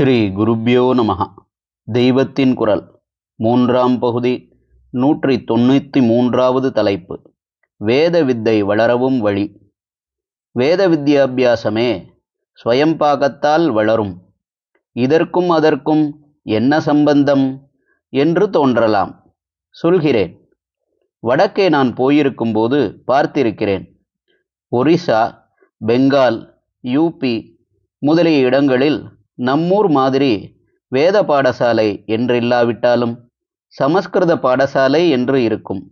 ஸ்ரீ குருப்யோ நமஹ. தெய்வத்தின் குரல். மூன்றாம் பகுதி நூற்றி தொண்ணூற்றி மூன்றாவது தலைப்பு. வேத வித்தை வளரவும் வழி. வேத வித்யாபியாசமே ஸ்வயம்பாகத்தால் வளரும். இதற்கும் அதற்கும் என்ன சம்பந்தம் என்று தோன்றலாம். சொல்கிறேன். வடக்கே நான் போயிருக்கும்போது பார்த்திருக்கிறேன். ஒரிசா பெங்கால் யூபி முதலிய இடங்களில் நம்மூர் மாதிரி வேத பாடசாலை என்றில்லாவிட்டாலும் சமஸ்கிருத பாடசாலை என்று இருக்கும்.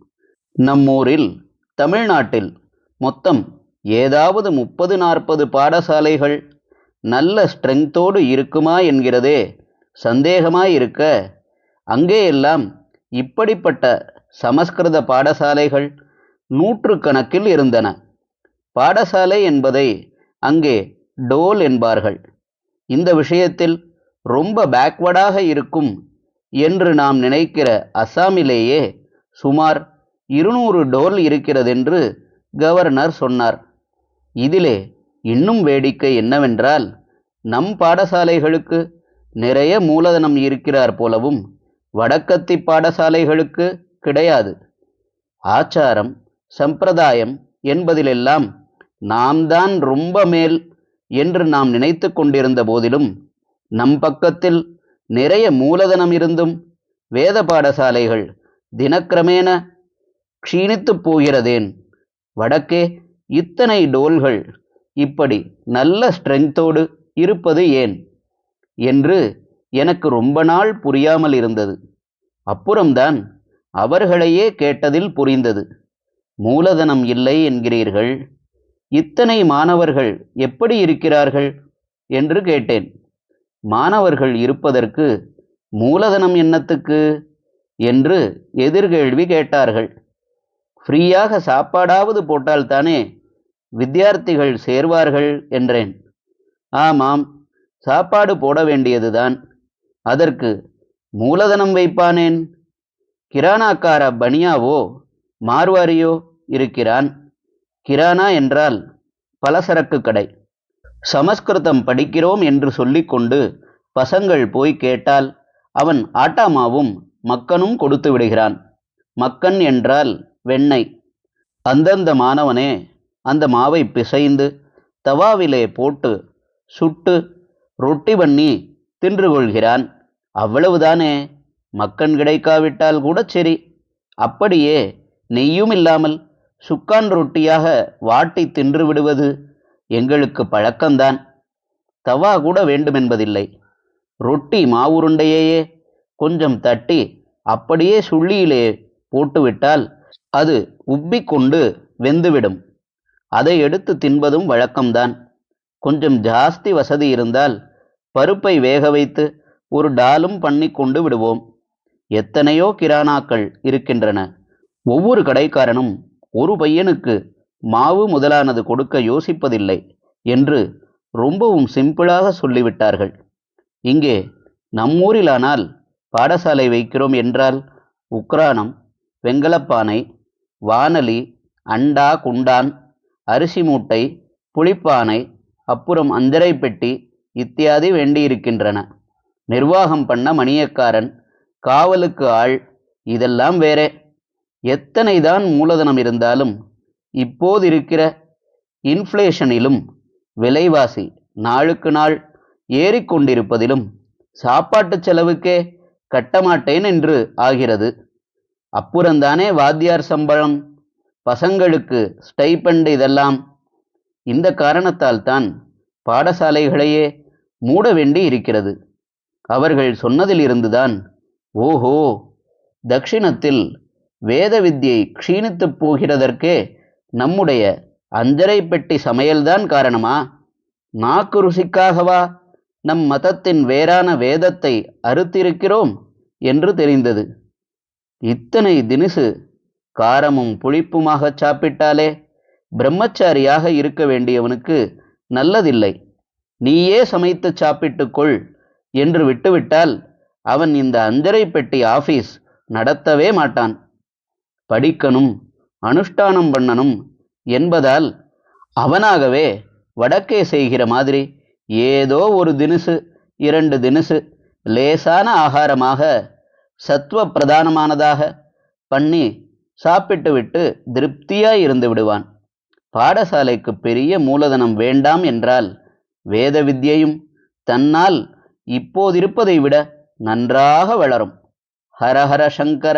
நம்மூரில் தமிழ்நாட்டில் மொத்தம் ஏதாவது முப்பது நாற்பது பாடசாலைகள் நல்ல ஸ்ட்ரெங்த்தோடு இருக்குமா என்கிறதே சந்தேகமாயிருக்க அங்கேயெல்லாம் இப்படிப்பட்ட சமஸ்கிருத பாடசாலைகள் நூற்றுக்கணக்கில் இருந்தன. பாடசாலை என்பதை அங்கே டோல் என்பார்கள். இந்த விஷயத்தில் ரொம்ப பேக்வர்டாக இருக்கும் என்று நாம் நினைக்கிற அஸ்ஸாமிலேயே சுமார் இருநூறு டோல் இருக்கிறதென்று கவர்னர் சொன்னார். இதிலே இன்னும் வேடிக்கை என்னவென்றால் நம் பாடசாலைகளுக்கு நிறைய மூலதனம் இருக்கிறார் போலவும் வடக்கத்தி பாடசாலைகளுக்கு கிடையாது. ஆச்சாரம் சம்பிரதாயம் என்பதிலெல்லாம் நாம் தான் ரொம்ப மேல் என்று நாம் நினைத்து கொண்டிருந்த போதிலும் நம் பக்கத்தில் நிறைய மூலதனம் இருந்தும் வேத பாடசாலைகள் தினக்கிரமேண க்ஷீணித்துப் போகிறதேன். வடக்கே இத்தனை டோல்கள் இப்படி நல்ல ஸ்ட்ரென்த்தோடு இருப்பது ஏன்? என்று எனக்கு ரொம்ப நாள் புரியாமல் இருந்தது. அப்புறம்தான் அவர்களையே கேட்டதில் புரிந்தது. மூலதனம் இல்லை என்கிறீர்கள். இத்தனை மாணவர்கள் எப்படி இருக்கிறார்கள் என்று கேட்டேன். மாணவர்கள் இருப்பதற்கு மூலதனம் என்னத்துக்கு? என்று எதிர்கேள்வி கேட்டார்கள். ஃப்ரீயாக சாப்பாடாவது போட்டால்தானே வித்தியார்த்திகள் சேர்வார்கள் என்றேன். ஆமாம் சாப்பாடு போட வேண்டியதுதான். அதற்கு மூலதனம் வைப்பானேன்? கிரானாக்கார பனியாவோ மார்வாரியோ இருக்கிறான். கிரானா என்றால் பலசரக்கு கடை. சமஸ்கிருதம் படிக்கிறோம் என்று சொல்லிக்கொண்டு பசங்கள் போய் கேட்டால் அவன் ஆட்டாமாவும் மக்கனும் கொடுத்து விடுகிறான். மக்கன் என்றால் வெண்ணெய். அந்தந்த மாணவனே அந்த மாவை பிசைந்து தவாவிலே போட்டு சுட்டு ரொட்டி பண்ணி தின்று கொள்கிறான் அவ்வளவுதானே? மக்கன் கிடைக்காவிட்டால் கூட சரி. அப்படியே நெய்யும் இல்லாமல் சுக்கான் ரொட்டியாக வாட்டி தின்று விடுவது எங்களுக்கு பழக்கம்தான். தவா கூட வேண்டுமென்பதில்லை. ரொட்டி மாவுருண்டையையே கொஞ்சம் தட்டி அப்படியே சுள்ளியிலே போட்டுவிட்டால் அது உப்பிக்கொண்டு வெந்துவிடும். அதை எடுத்து தின்பதும் வழக்கம்தான். கொஞ்சம் ஜாஸ்தி வசதி இருந்தால் பருப்பை வேக வைத்து ஒரு டாலும் பண்ணி கொண்டு விடுவோம். எத்தனையோ கிரானாக்கள் இருக்கின்றன. ஒவ்வொரு கடைக்காரனும் ஒரு பையனுக்கு மாவு முதலானது கொடுக்க யோசிப்பதில்லை என்று ரொம்பவும் சிம்பிளாக சொல்லிவிட்டார்கள். இங்கே நம்மூரிலானால் பாடசாலை வைக்கிறோம் என்றால் உக்ரானம் வெங்கலப்பானை வானலி அண்டா குண்டான் அரிசி மூட்டை புளிப்பானை அப்புறம் அந்தரை பெட்டி இத்தியாதி வேண்டியிருக்கின்றன. நிர்வாகம் பண்ண மணியக்காரன் காவலுக்கு ஆள் இதெல்லாம் வேறே. எத்தனைதான் மூலதனம் இருந்தாலும் இப்போதிருக்கிற இன்ஃப்ளேஷனிலும் விலைவாசி நாளுக்கு நாள் ஏறிக்கொண்டிருப்பதிலும் சாப்பாட்டு செலவுக்கே கட்டமாட்டேன் என்று ஆகிறது. அப்புறந்தானே வாத்தியார் சம்பளம் பசங்களுக்கு ஸ்டைபண்ட் இதெல்லாம். இந்த காரணத்தால் தான் பாடசாலைகளையே மூட வேண்டி இருக்கிறது. அவர்கள் சொன்னதிலிருந்துதான் ஓஹோ தக்ஷிணத்தில் வேத வித்தியை க்ஷீணித்துப் போகிறதற்கே நம்முடைய அஞ்சரை பெட்டி சமையல்தான் காரணமா? நாக்கு ருசிக்காகவா நம் மதத்தின் வேறான வேதத்தை அறுத்திருக்கிறோம் என்று தெரிந்தது. இத்தனை தினுசு காரமும் புளிப்புமாக சாப்பிட்டாலே பிரம்மச்சாரியாக இருக்க வேண்டியவனுக்கு நல்லதில்லை. நீயே சமைத்து சாப்பிட்டுக்கொள் என்று விட்டுவிட்டால் அவன் இந்த அஞ்சரை பெட்டி ஆபீஸ் நடத்தவே மாட்டான். படிக்கணும் அனுஷ்டானம் பண்ணணும் என்பதால் அவனாகவே வடக்கே செய்கிற மாதிரி ஏதோ ஒரு தினுசு இரண்டு தினுசு லேசான ஆகாரமாக சத்துவ பிரதானமானதாக பண்ணி சாப்பிட்டு விட்டு திருப்தியாய் இருந்து விடுவான். பாடசாலைக்கு பெரிய மூலதனம் வேண்டாம் என்றால் வேத வித்யையும் தன்னால் இப்போதிருப்பதை விட நன்றாக வளரும். ஹரஹர சங்கர